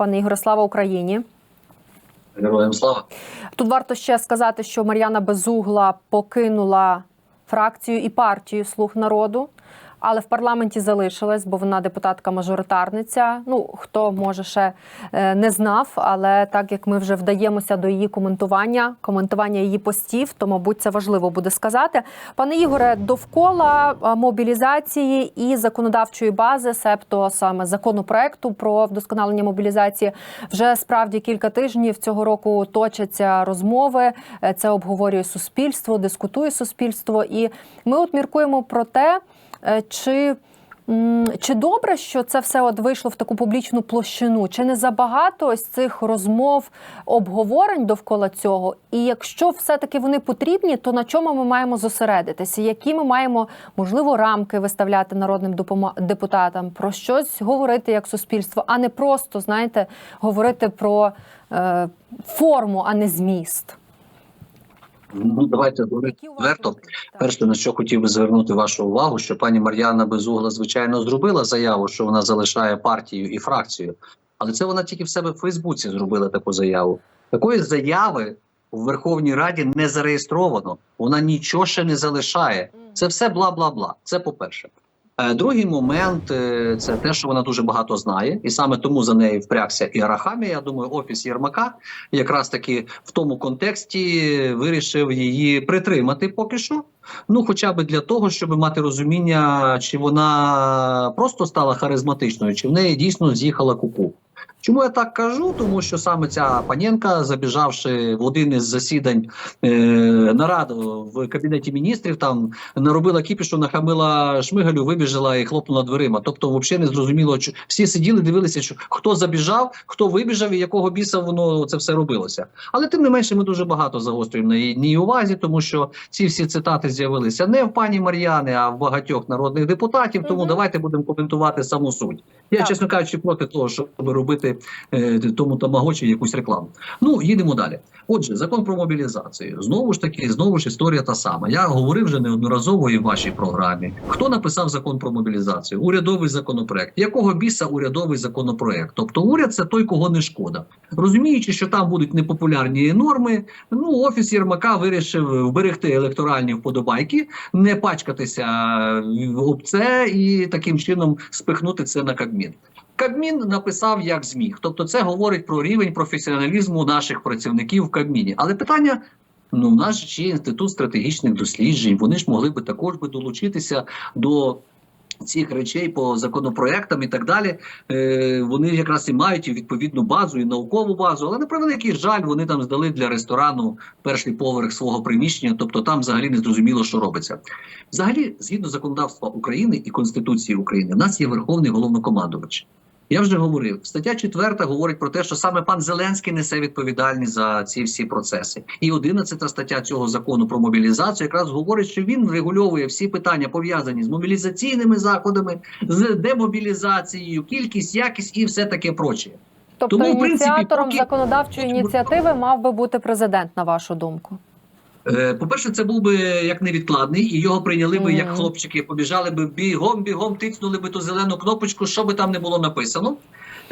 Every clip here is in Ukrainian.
Пане Ігоре, слава Україні. Героям слава. Тут варто ще сказати, що Мар'яна Безугла покинула фракцію і партію Слуг народу, але в парламенті залишилась, бо вона депутатка-мажоритарниця. Ну хто може ще е, не знав, але так як ми вже вдаємося до її коментування, коментування її постів, то мабуть це важливо буде сказати. Пане Ігоре, довкола е, мобілізації і законодавчої бази, себто саме законопроекту про вдосконалення мобілізації, вже справді кілька тижнів цього року точаться розмови. Е, Це обговорює суспільство, дискутує суспільство, і ми от міркуємо про те, чи. Чи добре, що це все от вийшло в таку публічну площину? Чи не забагато ось цих розмов, обговорень довкола цього? І якщо все-таки вони потрібні, то на чому ми маємо зосередитися? Які ми маємо можливо рамки виставляти народним депутатам, про щось говорити як суспільство, а не просто знаєте, говорити про е, форму, а не зміст? Ну давайте відверто. Перше, на що хотів би звернути вашу увагу, що пані Мар'яна Безугла, звичайно, зробила заяву, що вона залишає партію і фракцію, але це вона тільки в себе в Фейсбуці зробила таку заяву. Такої заяви в Верховній Раді не зареєстровано. Вона нічого ще не залишає. Це все бла бла бла. Це по-перше. Е, Другий момент е, це те, що вона дуже багато знає, і саме тому за нею впрягся і Арахамі. Я думаю, офіс Єрмака якраз таки в тому контексті вирішив її притримати поки що. Ну, хоча б для того, щоб мати розуміння, чи вона просто стала харизматичною, чи в неї дійсно з'їхала куку. Чому я так кажу? Тому що саме ця паненка, забіжавши в один із засідань е, нарад в кабінеті міністрів, там наробила кіпішу, нахамила шмигалю, вибіжала і хлопнула дверима. Тобто, взагалі не зрозуміло, чи всі сиділи, дивилися, що хто забіжав, хто вибіжав і якого біса воно це все робилося. Але тим не менше, ми дуже багато загострюємо на її увазі, тому що ці всі цитати з'явилися не в пані Мар'яни, а в багатьох народних депутатів. Тому Мгм. давайте будемо коментувати саму суть. Я, Так. чесно кажучи, проти того, щоб робити е, тому тамагочі якусь рекламу. Ну їдемо далі. Отже, закон про мобілізацію. Знову ж таки, знову ж історія та сама. Я говорив вже неодноразово і в вашій програмі. Хто написав закон про мобілізацію? Урядовий законопроект. Якого біса урядовий законопроект? Тобто, уряд це той, кого не шкода. Розуміючи, що там будуть непопулярні норми. Ну, офіс Єрмака вирішив вберегти електоральні вподобайки, не пачкатися об це і таким чином спихнути це на Кабмін. Кабмін написав як зміг. Тобто, це говорить про рівень професіоналізму наших працівників в Кабміні. Але питання. Ну, в нас ж є інститут стратегічних досліджень. Вони ж могли би також би долучитися до цих речей по законопроектам і так далі. Е, вони якраз і мають і відповідну базу, і наукову базу. Але на превеликий жаль, вони там здали для ресторану перший поверх свого приміщення. Тобто там взагалі не зрозуміло, що робиться. Взагалі, згідно законодавства України і Конституції України, в нас є верховний головнокомандувач. Я вже говорив, стаття 4 говорить про те, що саме пан Зеленський несе відповідальність за ці всі процеси. І 11 стаття цього закону про мобілізацію якраз говорить, що він врегульовує всі питання пов'язані з мобілізаційними заходами, з демобілізацією, кількість, якість і все таке проче. Тобто Тому, в принципі, ініціатором поки- законодавчої ініціативи мав би бути президент, на вашу думку. Е, По-перше, це був би як невідкладний, і його прийняли би як хлопчики, побіжали би бігом, бігом, тицнули би ту зелену кнопочку, що би там не було написано.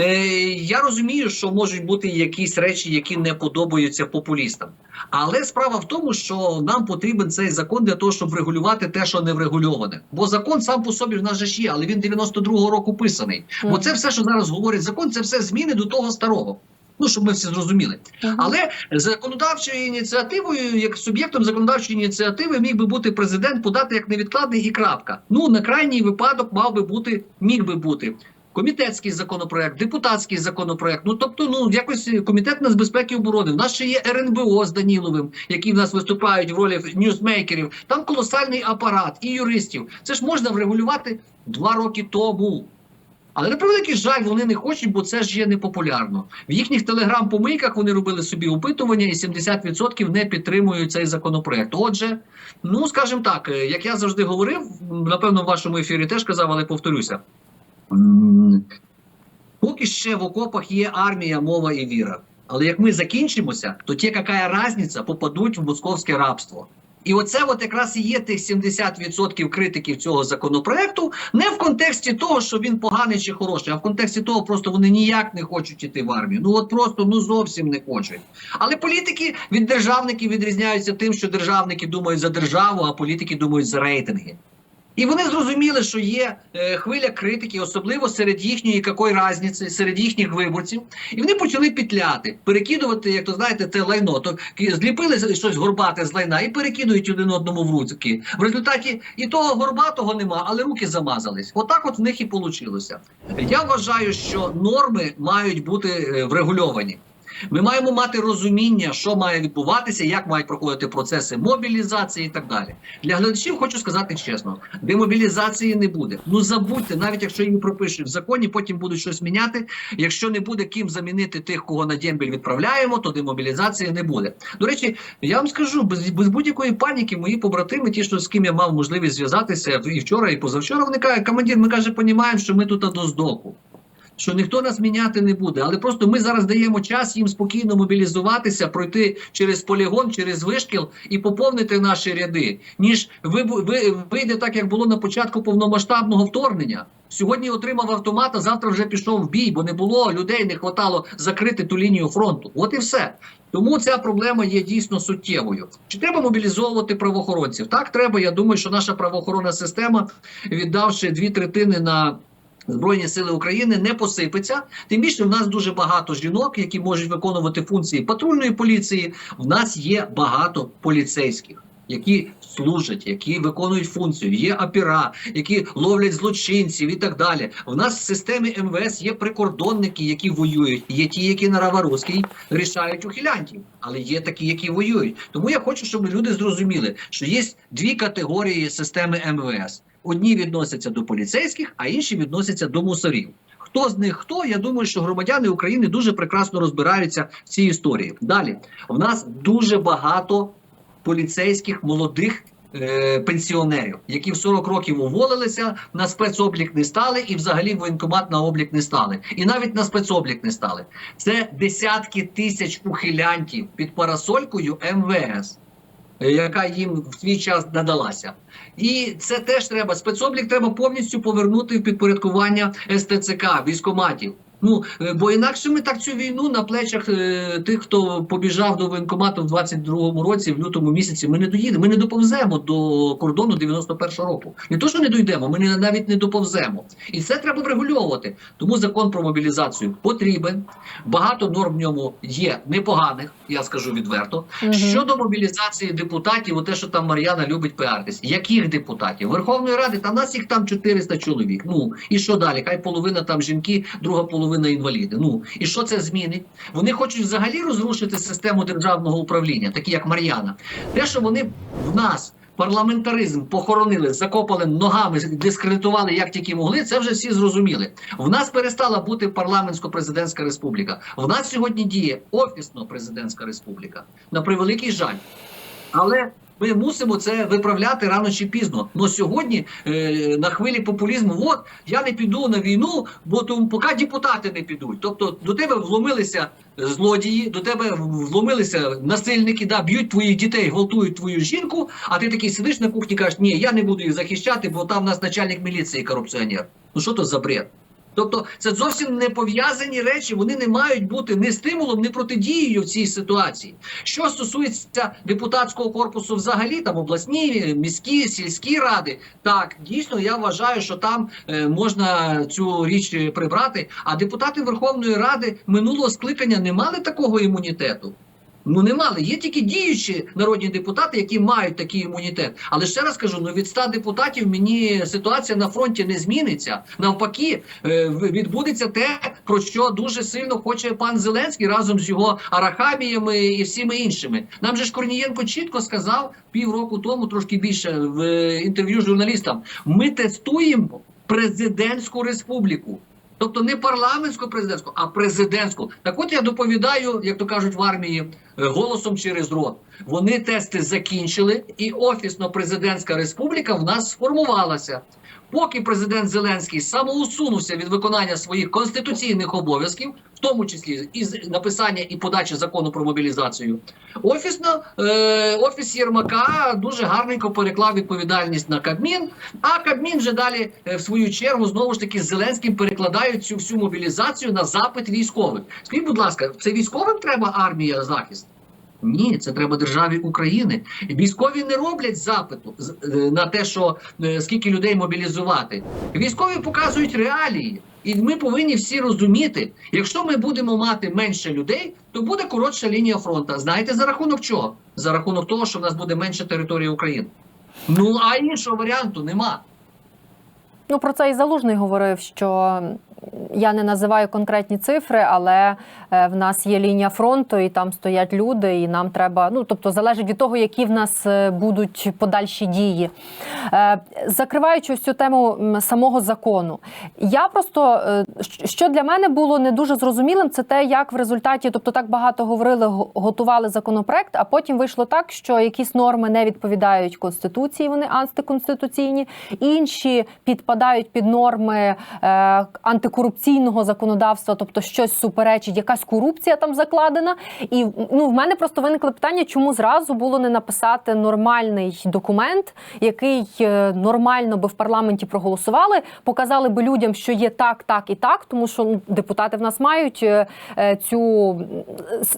Е, Я розумію, що можуть бути якісь речі, які не подобаються популістам. Але справа в тому, що нам потрібен цей закон для того, щоб врегулювати те, що не врегульоване. Бо закон сам по собі в нас же ж є, але він 92-го року писаний. Бо це все, що зараз говорить закон, це все зміни до того старого. Ну, щоб ми всі зрозуміли. Але законодавчою ініціативою, як суб'єктом законодавчої ініціативи, міг би бути президент подати як невідкладний і крапка. Ну на крайній випадок мав би бути, міг би бути. Комітетський законопроект, депутатський законопроект. Ну тобто, ну якось комітет нацбезпеки і оборони. В нас ще є РНБО з Даніловим, які в нас виступають в ролі ньюсмейкерів. Там колосальний апарат і юристів. Це ж можна врегулювати два роки тому. Але на превеликий жаль, вони не хочуть, бо це ж є непопулярно. В їхніх телеграм-помийках вони робили собі опитування, і 70% не підтримують цей законопроект. Отже, ну скажімо так, е, як я завжди говорив, напевно, в вашому ефірі теж казав, але повторюся. Поки ще в окопах є армія, мова і віра. Але як ми закінчимося, то ті, яка різниця, попадуть в московське рабство. І оце от якраз і є тих 70% критиків цього законопроекту, не в контексті того, що він поганий чи хороший, а в контексті того, просто вони ніяк не хочуть іти в армію. Ну от просто ну зовсім не хочуть. Але політики від державників відрізняються тим, що державники думають за державу, а політики думають за рейтинги. І вони зрозуміли, що є е, хвиля критики, особливо серед їхньої якої різниці, серед їхніх виборців. І вони почали петляти, перекидувати, як то знаєте, це лайно. То зліпили щось горбате з лайна і перекидують один одному в руки. В результаті і того горбатого нема, але руки замазались. Отак от в них і вийшло. Я вважаю, що норми мають бути е, врегульовані. Ми маємо мати розуміння, що має відбуватися, як мають проходити процеси мобілізації і так далі. Для глядачів хочу сказати чесно: демобілізації не буде. Ну забудьте, навіть якщо її пропишуть в законі, потім будуть щось міняти. Якщо не буде ким замінити тих, кого на дембіль відправляємо, то демобілізації не буде. До речі, я вам скажу, без, без будь-якої паніки, мої побратими, ті, що з ким я мав можливість зв'язатися і вчора, і позавчора, вони кажуть, командир, ми каже, понімаємо, що ми тут до здоку що ніхто нас міняти не буде, але просто ми зараз даємо час їм спокійно мобілізуватися, пройти через полігон, через вишкіл і поповнити наші ряди. Ніж ви, ви вийде так, як було на початку повномасштабного вторгнення. Сьогодні отримав автомат, а завтра вже пішов в бій, бо не було людей, не хватало закрити ту лінію фронту. От і все. Тому ця проблема є дійсно суттєвою. Чи треба мобілізовувати правоохоронців? Так, треба. Я думаю, що наша правоохоронна система, віддавши дві третини на Збройні сили України не посипеться. Тим більше в нас дуже багато жінок, які можуть виконувати функції патрульної поліції. В нас є багато поліцейських. Які служать, які виконують функцію, є опера, які ловлять злочинців і так далі. В нас в системі МВС є прикордонники, які воюють. Є ті, які на Раваровській рішають ухилянтів, але є такі, які воюють. Тому я хочу, щоб люди зрозуміли, що є дві категорії системи МВС. Одні відносяться до поліцейських, а інші відносяться до мусорів. Хто з них хто? Я думаю, що громадяни України дуже прекрасно розбираються в цій історії. Далі в нас дуже багато поліцейських молодих. е, Пенсіонерів, які в 40 років уволилися, на спецоблік не стали, і взагалі в воєнкомат на облік не стали, і навіть на спецоблік не стали. Це десятки тисяч ухилянтів під парасолькою МВС, яка їм в свій час надалася. І це теж треба. Спецоблік треба повністю повернути в підпорядкування СТЦК, військоматів. Ну е, бо інакше ми так цю війну на плечах е, тих, хто побіжав до воєнкомату в 22-му році, в лютому місяці, ми не доїдемо. Ми не доповземо до кордону 91-го року. Не то, що не дійдемо, ми не, навіть не доповземо. І це треба врегульовувати. Тому закон про мобілізацію потрібен. Багато норм в ньому є непоганих, я скажу відверто. Мгм. Щодо мобілізації депутатів, те, що там Мар'яна любить піартись. Яких депутатів? Верховної Ради, та нас їх там 400 чоловік. Ну і що далі? Хай половина там жінки, друга половина інваліди. Ну і що це змінить? Вони хочуть взагалі розрушити систему державного управління, такі як Мар'яна. Те, що вони в нас. Парламентаризм похоронили, закопали ногами, дискредитували як тільки могли. Це вже всі зрозуміли. В нас перестала бути парламентсько-президентська республіка. В нас сьогодні діє офісно-президентська республіка. На превеликий жаль. Але ми мусимо це виправляти рано чи пізно. Но сьогодні е, на хвилі популізму, от я не піду на війну, бо тому поки депутати не підуть. Тобто до тебе вломилися злодії, до тебе вломилися насильники, да, б'ють твоїх дітей, гвалтують твою жінку, а ти такий сидиш на кухні, кажеш, ні, я не буду їх захищати, бо там в нас начальник міліції корупціонер. Ну що то за бред? Тобто це зовсім не пов'язані речі, вони не мають бути ні стимулом, ні протидією в цій ситуації. Що стосується депутатського корпусу, взагалі там обласні, міські, сільські ради, так дійсно я вважаю, що там е, можна цю річ прибрати. А депутати Верховної Ради минулого скликання не мали такого імунітету. Ну не мали. Є тільки діючі народні депутати, які мають такий імунітет. Але ще раз кажу: ну від 100 депутатів мені ситуація на фронті не зміниться. Навпаки, е, відбудеться те, про що дуже сильно хоче пан Зеленський разом з його арахаміями і всіми іншими. Нам же ж Корнієнко чітко сказав півроку тому, трошки більше в е, інтерв'ю журналістам. Ми тестуємо президентську республіку. Тобто не парламентську президентську, а президентську. Так от я доповідаю, як то кажуть в армії, е, голосом через рот. Вони тести закінчили, і офісно-президентська республіка в нас сформувалася. Поки президент Зеленський самоусунувся від виконання своїх конституційних обов'язків, в тому числі із написання і подачі закону про мобілізацію, офісно е, офіс Єрмака дуже гарненько переклав відповідальність на Кабмін. А Кабмін вже далі, е, в свою чергу, знову ж таки з Зеленським перекладають цю всю мобілізацію на запит військових. Скажіть, будь ласка, це військовим треба армія захист? Ні, це треба державі України. Військові не роблять запиту е, на те, що е, скільки людей мобілізувати. Військові показують реалії, і ми повинні всі розуміти, якщо ми будемо мати менше людей, то буде коротша лінія фронту. Знаєте за рахунок чого? За рахунок того, що в нас буде менше території України. Ну а іншого варіанту нема. Ну про це і залужний говорив, що я не називаю конкретні цифри, але е, в нас є лінія фронту, і там стоять люди, і нам треба. Ну тобто залежить від того, які в нас е, будуть подальші дії. Е, Закриваючи цю тему самого закону, я просто що для мене було не дуже зрозумілим, це те, як в результаті, тобто так багато говорили, готували законопроект, а потім вийшло так, що якісь норми не відповідають конституції, вони антиконституційні, інші підпадають під норми е, антикорупційного законодавства, тобто щось суперечить, якась корупція там закладена. І ну в мене просто виникло питання, чому зразу було не написати нормальний документ, який е, нормально би в парламенті проголосували, показали би людям, що є так, так і так, тому що ну, депутати в нас мають е, е, цю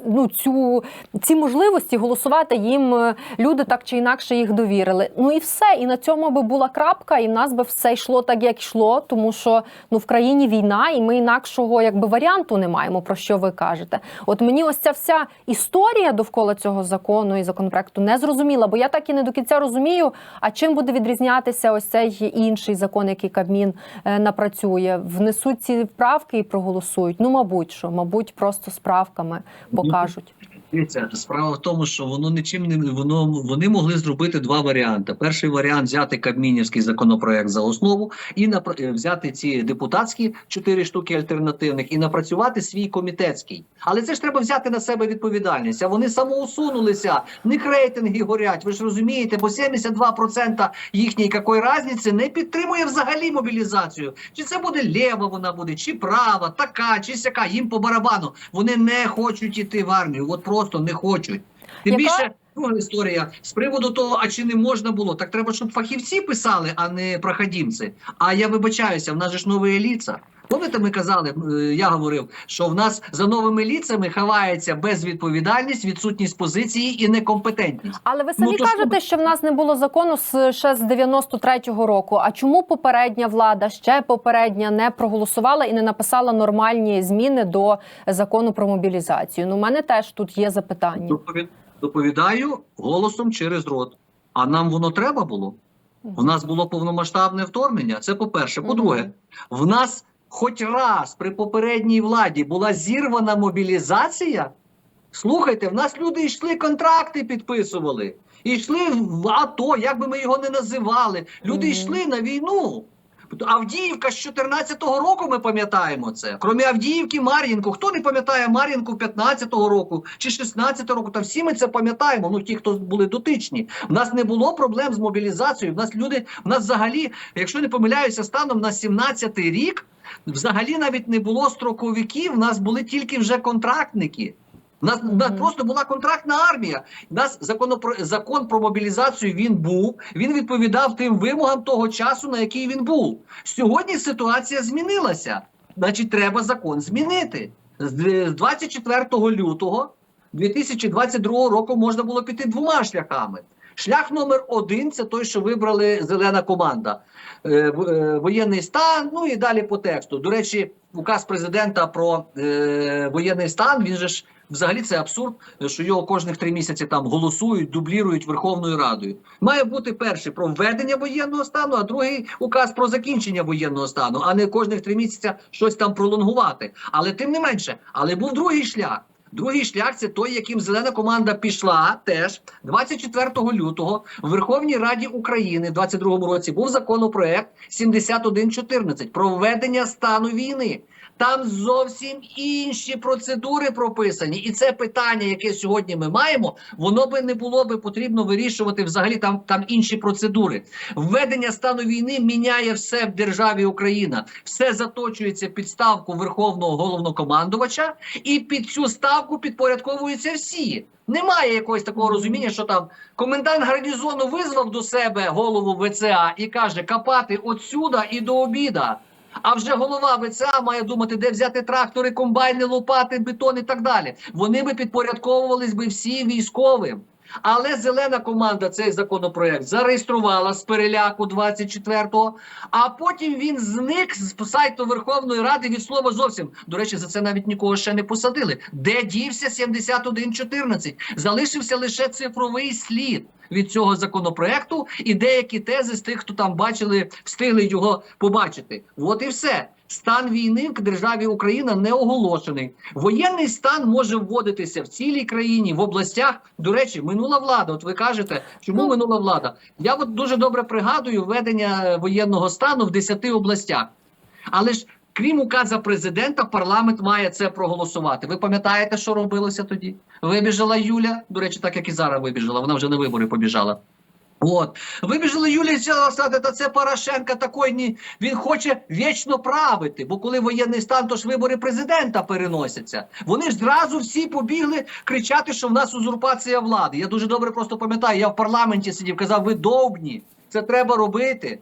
ну цю ці можливості голосувати. Їм люди так чи інакше їх довірили. Ну і все. І на цьому би була крапка, і в нас би все йшло так, як йшло, тому що ну в країні війна, і ми інакшого якби варіанту не маємо. Про що ви кажете? От мені ось ця вся історія довкола цього закону і законопроекту не зрозуміла, бо я так і не до кінця розумію, а чим буде відрізнятися ось цей інший закон, який Кабмін е, напрацює. Внесуть ці правки і проголосують. Ну, мабуть, що, мабуть, просто з правками покажуть. Дивіться, справа в тому, що воно нічим не воно вони могли зробити два варіанти. Перший варіант взяти кабмінівський законопроект за основу і напра- е, взяти ці депутатські чотири штуки альтернативних і напрацювати свій комітетський. Але це ж треба взяти на себе відповідальність. А вони самоусунулися, в них рейтинги горять. Ви ж розумієте, бо 72% їхньої якої різниці не підтримує взагалі мобілізацію. Чи це буде лєва вона буде, чи права, така, чи сяка. Їм по барабану. Вони не хочуть іти в армію. От просто не хочуть. Тим Яка- більше друга історія з приводу того, а чи не можна було, так треба, щоб фахівці писали, а не проходімці. А я вибачаюся, в нас же ж нові еліца. Пам'ятаєте, ми казали, е, я говорив, що в нас за новими ліцами ховається безвідповідальність, відсутність позиції і некомпетентність. Але ви самі Ну, то що кажете, що в нас не було закону з ще з 93-го року. А чому попередня влада, ще попередня, не проголосувала і не написала нормальні зміни до закону про мобілізацію? Ну, у мене теж тут є запитання. Доповідаю голосом через рот. А нам воно треба було? У нас було повномасштабне вторгнення. Це по-перше. По-друге, в нас хоч раз при попередній владі була зірвана мобілізація. Слухайте, в нас люди йшли контракти підписували. Йшли в АТО, як би ми його не називали. Люди Мгм. йшли на війну. Авдіївка з 14-го року ми пам'ятаємо це. Крім Авдіївки, Мар'їнку. Хто не пам'ятає Мар'їнку 15-го року чи 16-го року? Та всі ми це пам'ятаємо. Ну ті, хто були дотичні. У нас не було проблем з мобілізацією. В нас люди, в нас взагалі, якщо не помиляюся, станом на 17-й рік. Взагалі навіть не було строковиків, в нас були тільки вже контрактники. У нас, у нас просто була контрактна армія. У нас законопро... закон про мобілізацію він був. Він відповідав тим вимогам того часу, на який він був. Сьогодні ситуація змінилася. Значить, треба закон змінити. З 24 лютого 2022 року можна було піти двома шляхами. Шлях номер один це той, що вибрали зелена команда. Е, е, воєнний стан, ну і далі по тексту. До речі, указ президента про е, воєнний стан. Він же ж взагалі це абсурд, що його кожних три місяці там голосують, дублірують Верховною Радою. Має бути перший про введення воєнного стану, а другий указ про закінчення воєнного стану, а не кожних три місяці щось там пролонгувати. Але тим не менше, але був другий шлях. Другий шлях це той, яким зелена команда пішла теж 24 лютого в Верховній Раді України в 22 році був законопроект 7114 про введення стану війни. Там зовсім інші процедури прописані, і це питання, яке сьогодні ми маємо, воно би не було би потрібно вирішувати взагалі. Там там інші процедури. Введення стану війни міняє все в державі Україна. Все заточується під ставку верховного головнокомандувача, і під цю ставку підпорядковуються всі. Немає якогось такого розуміння, що там комендант гарнізону визвав до себе голову ВЦА і каже: капати отсюда і до обіда. А вже голова ВЦА має думати, де взяти трактори, комбайни, лопати, бетон і так далі. Вони би підпорядковувались би всі військовим. Але зелена команда цей законопроект зареєструвала з переляку 24-го, а потім він зник з сайту Верховної Ради від слова зовсім. До речі, за це навіть нікого ще не посадили. Де дівся 7114? Залишився лише цифровий слід від цього законопроекту, і деякі тези з тих, хто там бачили, встигли його побачити. От і все. Стан війни в державі Україна не оголошений. Воєнний стан може вводитися в цілій країні, в областях. До речі, минула влада. От ви кажете, чому Ну. минула влада? Я от дуже добре пригадую введення е, воєнного стану в 10 областях. Але ж крім указа президента, парламент має це проголосувати. Ви пам'ятаєте, що робилося тоді? Вибіжала Юля. До речі, так як і зараз вибіжала. Вона вже на вибори побіжала. От вибіжила Юлія сіла сказати, та це Порошенка такий, ні, він хоче вічно правити. Бо коли воєнний стан, то ж вибори президента переносяться. Вони ж зразу всі побігли кричати, що в нас узурпація влади. Я дуже добре просто пам'ятаю. Я в парламенті сидів, казав, ви довбні, це треба робити.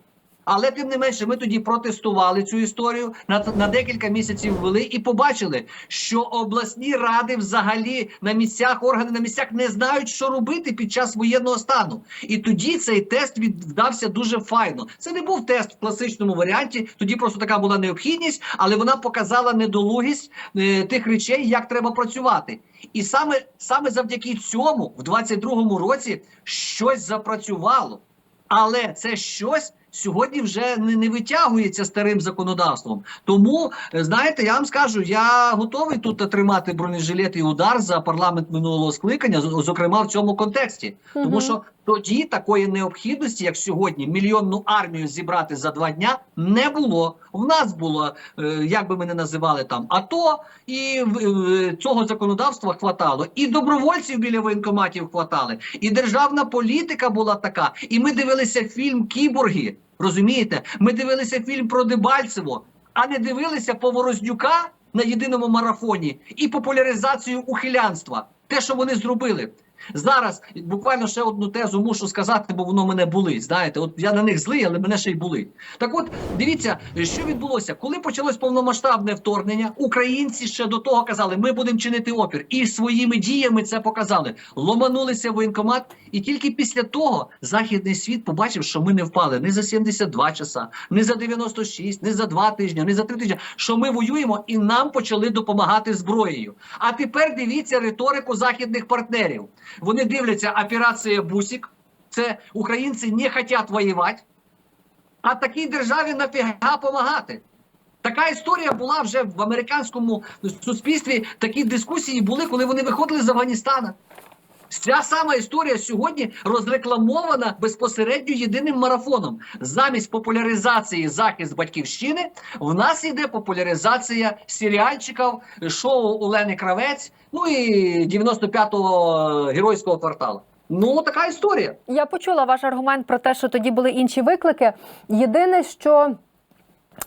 Але тим не менше, ми тоді протестували цю історію на, на декілька місяців ввели і побачили, що обласні ради взагалі на місцях, органи на місцях не знають, що робити під час воєнного стану. І тоді цей тест від- вдався дуже файно. Це не був тест в класичному варіанті. Тоді просто така була необхідність, але вона показала недолугість е, тих речей, як треба працювати. І саме, саме завдяки цьому, в 22-му році, щось запрацювало. Але це щось сьогодні вже не, не витягується старим законодавством. Тому, е, знаєте, я вам скажу, я готовий тут тримати бронежилет і удар за парламент минулого скликання, зокрема в цьому контексті. Тому що тоді такої необхідності, як сьогодні, мільйонну армію зібрати за два дня не було. В нас було, е, як би ми не називали там АТО, і е, цього законодавства хватало, і добровольців біля воєнкоматів хватали, і державна політика була така. І ми дивилися фільм Кіборги. Розумієте? Ми дивилися фільм про Дебальцево, а не дивилися Поворознюка на єдиному марафоні і популяризацію ухилянства. Те, що вони зробили. Зараз буквально ще одну тезу мушу сказати, бо воно мене болить. Знаєте, от я на них злий, але мене ще й болить. Так от дивіться, що відбулося, коли почалось повномасштабне вторгнення, українці ще до того казали, ми будемо чинити опір, і своїми діями це показали. Ломанулися в воєнкомат, і тільки після того західний світ побачив, що ми не впали не за 72 часа, не за 96, не за 2 тижні, не за 3 тижні. Що ми воюємо, і нам почали допомагати зброєю. А тепер дивіться риторику західних партнерів. Вони дивляться операція Бусік. Це українці не хочуть воювати, а такій державі нафіга помагати. Така історія була вже в американському суспільстві. Такі дискусії були, коли вони виходили з Афганістана. Ця сама історія сьогодні розрекламована безпосередньо єдиним марафоном. Замість популяризації захист батьківщини в нас йде популяризація серіальчиків, шоу Олени Кравець, ну і 95-го геройського кварталу. Ну така історія. Я почула ваш аргумент про те, що тоді були інші виклики. Єдине, що.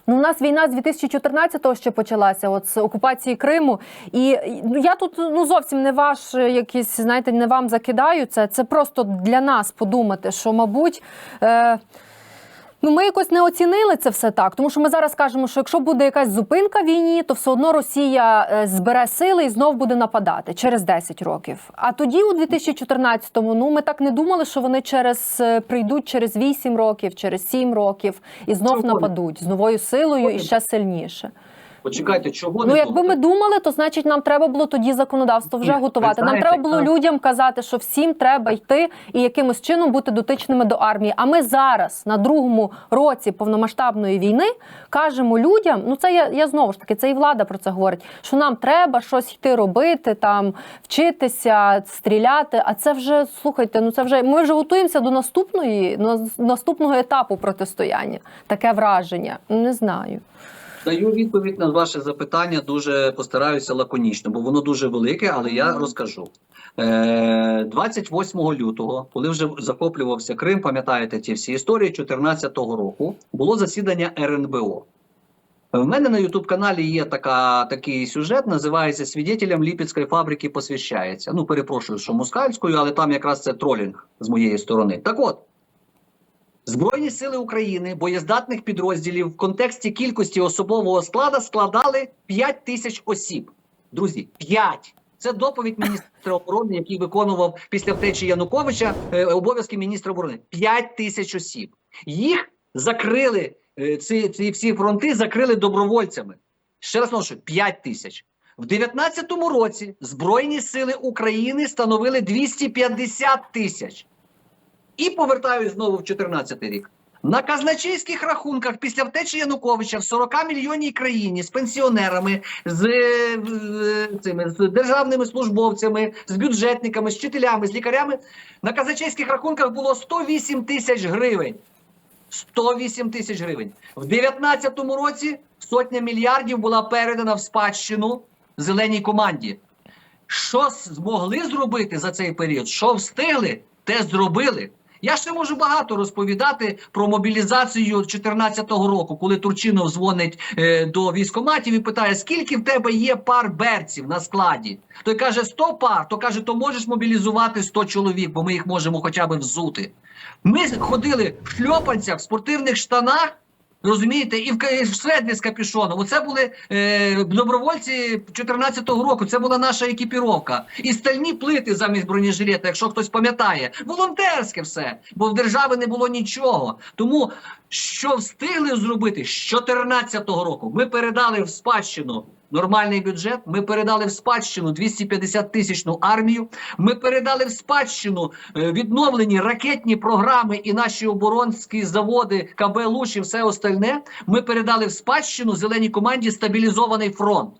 Ну, у нас війна з 2014-го ще почалася, от з окупації Криму. І ну, я тут ну зовсім не ваш якісь, якийсь, знаєте, не вам закидаю це. Це просто для нас подумати, що, мабуть. Е- Ну, ми якось не оцінили це все так, тому що ми зараз кажемо, що якщо буде якась зупинка війні, то все одно Росія е, збере сили і знов буде нападати через 10 років. А тоді, у 2014-му, ну ми так не думали, що вони через е, прийдуть через 8 років, через 7 років і знов нападуть з новою силою і ще сильніше. Почекайте, чого Ну, не якби ми думали, то значить нам треба було тоді законодавство вже Ні, готувати. Нам треба було людям казати, що всім треба йти і якимось чином бути дотичними до армії. А ми зараз, на другому році повномасштабної війни, кажемо людям: ну це я, я знову ж таки, це і влада про це говорить, що нам треба щось йти робити, там вчитися, стріляти. А це вже слухайте, ну це вже ми вже готуємося до наступної, на- наступного етапу протистояння. Таке враження. Не знаю. Даю відповідь на ваше запитання. Дуже постараюся лаконічно, бо воно дуже велике, але я розкажу. Е, 28 лютого, коли вже захоплювався Крим, пам'ятаєте ті всі історії 2014 року, було засідання РНБО. В мене на Ютуб каналі є така, такий сюжет, називається Свідетелям Ліпецької фабрики посвящається. Ну, перепрошую, що москальською, але там якраз це тролінг з моєї сторони. Так от, Збройні сили України боєздатних підрозділів в контексті кількості особового складу складали 5 тисяч осіб. Друзі, 5! Це доповідь міністра оборони, який виконував після втечі Януковича е, обов'язки міністра оборони. 5 тисяч осіб. Їх закрили, е, ці, ці всі фронти закрили добровольцями. Ще раз наголошую, 5 тисяч. В 19-му році Збройні сили України становили 250 тисяч. І повертаюсь знову в 14 рік. На казначейських рахунках після втечі Януковича в 40 мільйонній країні з пенсіонерами, з, е, цими, з державними службовцями, з бюджетниками, з вчителями, з лікарями. На казначейських рахунках було 108 тисяч гривень. 108 тисяч гривень. В 19-му році сотня мільярдів була передана в спадщину зеленій команді. Що змогли зробити за цей період? Що встигли, те зробили. Я ще можу багато розповідати про мобілізацію 2014 року, коли Турчинов дзвонить е, до військоматів і питає, скільки в тебе є пар берців на складі. Той каже 100 пар, то каже, то можеш мобілізувати 100 чоловік, бо ми їх можемо хоча б взути. Ми ходили в шльопанцях, в спортивних штанах. Розумієте, і в, шведи з капюшоном. Оце були е, добровольці 2014 року. Це була наша екіпіровка. І стальні плити замість бронежилета, якщо хтось пам'ятає. Волонтерське все, бо в держави не було нічого. Тому що встигли зробити з 2014 року, ми передали в спадщину нормальний бюджет. Ми передали в спадщину 250 тисячну армію. Ми передали в спадщину е, відновлені ракетні програми і наші оборонські заводи, КБ Луч і все остальне. Ми передали в спадщину зеленій команді стабілізований фронт.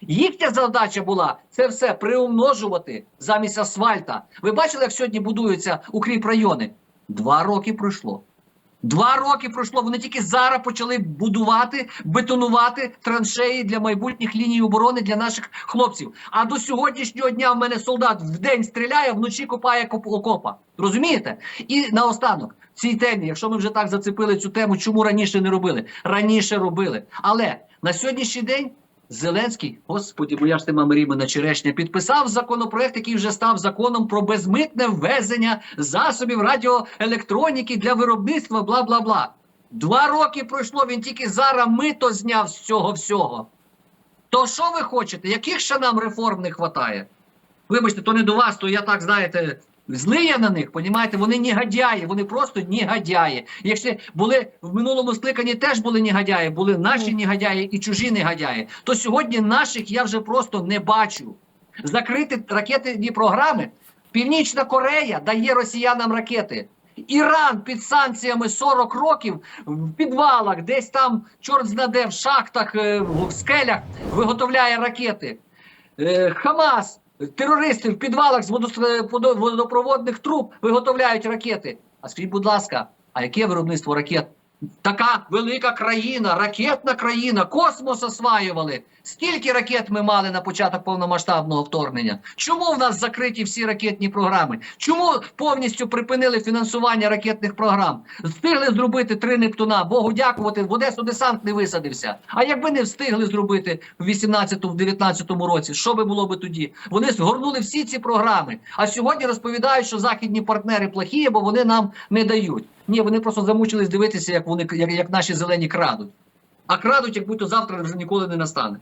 Їхня задача була це все приумножувати замість асфальта. Ви бачили, як сьогодні будуються укріп райони? Два роки пройшло. Два роки пройшло. Вони тільки зараз почали будувати, бетонувати траншеї для майбутніх ліній оборони для наших хлопців. А до сьогоднішнього дня в мене солдат вдень стріляє, вночі копає окопа. Розумієте? І наостанок в цій темі, якщо ми вже так зацепили цю тему, чому раніше не робили? Раніше робили. Але на сьогоднішній день. Зеленський, господі, моя ж ти мамиріми на черешня, підписав законопроект, який вже став законом про безмитне ввезення засобів радіоелектроніки для виробництва, бла бла бла. Два роки пройшло, він тільки зараз мито зняв з цього всього. То що ви хочете? Яких ще нам реформ не вистачає? Вибачте, то не до вас, то я так знаєте. Злий я на них, понімаєте, вони негодяї, вони просто негодяї. Якщо були в минулому скликанні теж були негодяї, були наші негодяї і чужі негодяї, то сьогодні наших я вже просто не бачу. Закрити ракетні програми. Північна Корея дає росіянам ракети. Іран під санкціями 40 років в підвалах, десь там чорт знаде, в шахтах, е, в скелях виготовляє ракети. Е, Хамас, терористи в підвалах з водопроводних труб виготовляють ракети. А скажіть, будь ласка, а яке виробництво ракет? Така велика країна, ракетна країна, космос осваювали. Скільки ракет ми мали на початок повномасштабного вторгнення? Чому в нас закриті всі ракетні програми? Чому повністю припинили фінансування ракетних програм? Встигли зробити три Нептуна. Богу дякувати, в Одесу десант не висадився. А якби не встигли зробити в 18-19 році, що би було би тоді? Вони згорнули всі ці програми. А сьогодні розповідають, що західні партнери плохі, бо вони нам не дають. Ні, вони просто замучились дивитися, як вони як, як наші зелені крадуть. А крадуть, як будь-то завтра вже ніколи не настане.